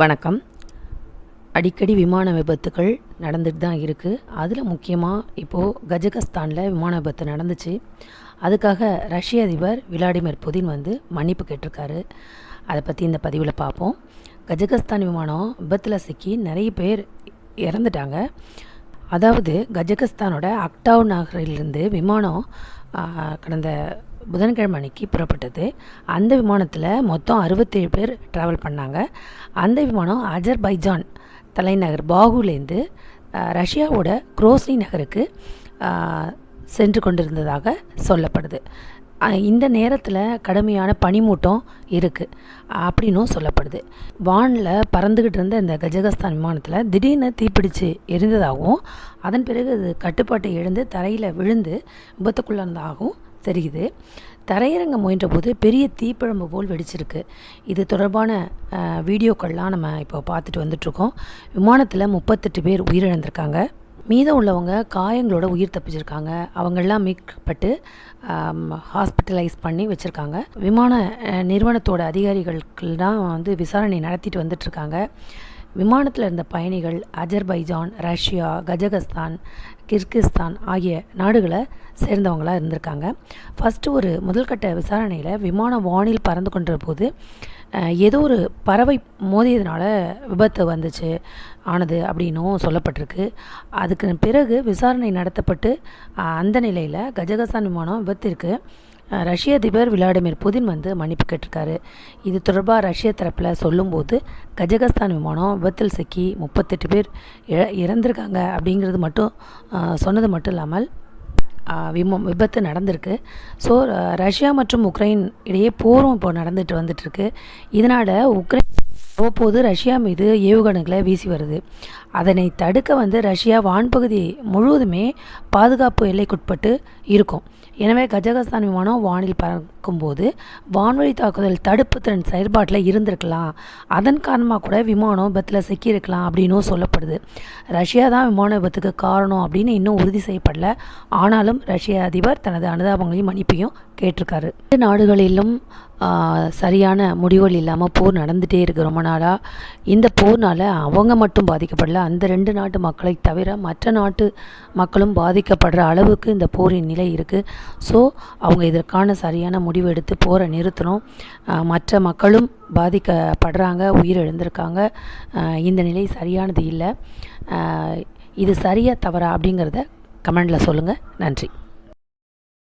வணக்கம். அடிக்கடி விமான விபத்துகள் நடந்துட்டு தான் இருக்குது அதில் முக்கியமாக இப்போது கஜகஸ்தானில் விமான விபத்து நடந்துச்சு. அதுக்காக ரஷ்ய அதிபர் விளாடிமிர் புதின் வந்து மன்னிப்பு கேட்டிருக்காரு. அதை பற்றி இந்த பதிவில் பார்ப்போம் கஜகஸ்தான் விமானம் விபத்தில் சிக்கி நிறைய பேர் இறந்துட்டாங்க. அதாவது கஜகஸ்தானோட அக்டாவ் நகரிலிருந்து விமானம் கடந்த புதன்கிழமை அன்னைக்கு புறப்பட்டது. அந்த விமானத்தில் மொத்தம் அறுபத்தேழு பேர் ட்ராவல் பண்ணாங்க. அந்த விமானம் அஜர்பைஜான் தலைநகர் பாகுலேருந்து ரஷ்யாவோட குரோஸ்னி நகருக்கு சென்று கொண்டிருந்ததாக சொல்லப்படுது. இந்த நேரத்தில் கடுமையான பனிமூட்டம் இருக்குது அப்படின்னும் சொல்லப்படுது. வானில் பறந்துக்கிட்டு இருந்த இந்த கஜகஸ்தான் விமானத்தில் திடீர்னு தீப்பிடிச்சு எரிந்ததாகவும் அதன் பிறகு அது கட்டுப்பாட்டை எழுந்து தரையில் விழுந்து விபத்துக்குள்ளானதாகவும் தெரியுது. தரையிறங்க முயன்றபோது பெரிய தீப்பிழம்பு போல் வெடிச்சிருக்கு. இது தொடர்பான வீடியோக்கள்லாம் நம்ம இப்போ பார்த்துட்டு வந்துட்ருக்கோம். விமானத்தில் முப்பத்தெட்டு பேர் உயிரிழந்திருக்காங்க. மீதம் உள்ளவங்க காயங்களோட உயிர் தப்பிச்சிருக்காங்க. அவங்கெல்லாம் மீட்கப்பட்டு ஹாஸ்பிட்டலைஸ் பண்ணி வச்சுருக்காங்க. விமான நிறுவனத்தோட அதிகாரிகளுக்கெல்லாம் வந்து விசாரணை நடத்திட்டு வந்துட்டுருக்காங்க விமானத்தில் இருந்த பயணிகள் அஜர்பைஜான் ரஷ்யா கஜகஸ்தான் கிர்கிஸ்தான் ஆகிய நாடுகளை சேர்ந்தவங்களாக இருந்திருக்காங்க. ஃபஸ்ட்டு ஒரு முதல்கட்ட விசாரணையில் விமானம் வானில் பறந்து கொண்ட போது ஏதோ ஒரு பறவை மோதியதுனால விபத்து வந்துச்சு ஆனது அப்படின்னும் சொல்லப்பட்டிருக்கு. அதுக்கு பிறகு விசாரணை நடத்தப்பட்டு அந்த நிலையில் கஜகஸ்தான் விமானம் விபத்திற்கு ரஷ்ய அதிபர் விளாடிமிர் புதின் வந்து மன்னிப்பு கேட்டிருக்காரு. இது தொடர்பாக ரஷ்ய தரப்பில் சொல்லும்போது கஜகஸ்தான் விமானம் விபத்தில் சிக்கி முப்பத்தெட்டு பேர் இழ- இறந்திருக்காங்க அப்படிங்கிறது மட்டும் சொன்னது மட்டும் இல்லாமல் விமம் விபத்து நடந்திருக்கு. ஸோ ரஷ்யா மற்றும் உக்ரைன் இடையே போரும் இப்போ நடந்துட்டு வந்துட்டுருக்கு இதனால் உக்ரைன் அவ்வப்போது ரஷ்யா மீது ஏவுகணைகளை வீசி வருது. அதனை தடுக்க வந்து ரஷ்யா வான்பகுதி முழுவதுமே பாதுகாப்பு எல்லைக்குட்பட்டு இருக்கும். எனவே கஜகஸ்தான் விமானம் வானில் பறக்கும்போது வான்வழி தாக்குதல் தடுப்பு திறன் செயல்பாட்டில் இருந்திருக்கலாம். அதன் காரணமாக கூட விமானம் விபத்தில் சிக்கியிருக்கலாம் அப்படின்னும் சொல்லப்படுது. ரஷ்யா தான் விமான விபத்துக்கு காரணம் அப்படின்னு இன்னும் உறுதி செய்யப்படல. ஆனாலும் ரஷ்ய அதிபர் தனது அனுதாபங்களையும் மன்னிப்பையும் கேட்டிருக்காரு. இரு நாடுகளிலும் சரியான முடிவுகள் இல்லாமல் போர் நடந்துகிட்டே இருக்குது ரொம்ப நாளாக இந்த போர்னால் அவங்க மட்டும் பாதிக்கப்படல அந்த ரெண்டு நாட்டு மக்களை தவிர மற்ற நாட்டு மக்களும் பாதிக்கப்படுற அளவுக்கு இந்த போரின் நிலை இருக்குது ஸோ அவங்க இதற்கான சரியான முடிவு எடுத்து போரை நிறுத்தணும். மற்ற மக்களும் பாதிக்கப்படுறாங்க உயிரிழந்திருக்காங்க. இந்த நிலை சரியானது இல்லை. இது சரியா தவறா அப்படிங்கிறத கமெண்டில் சொல்லுங்கள் நன்றி.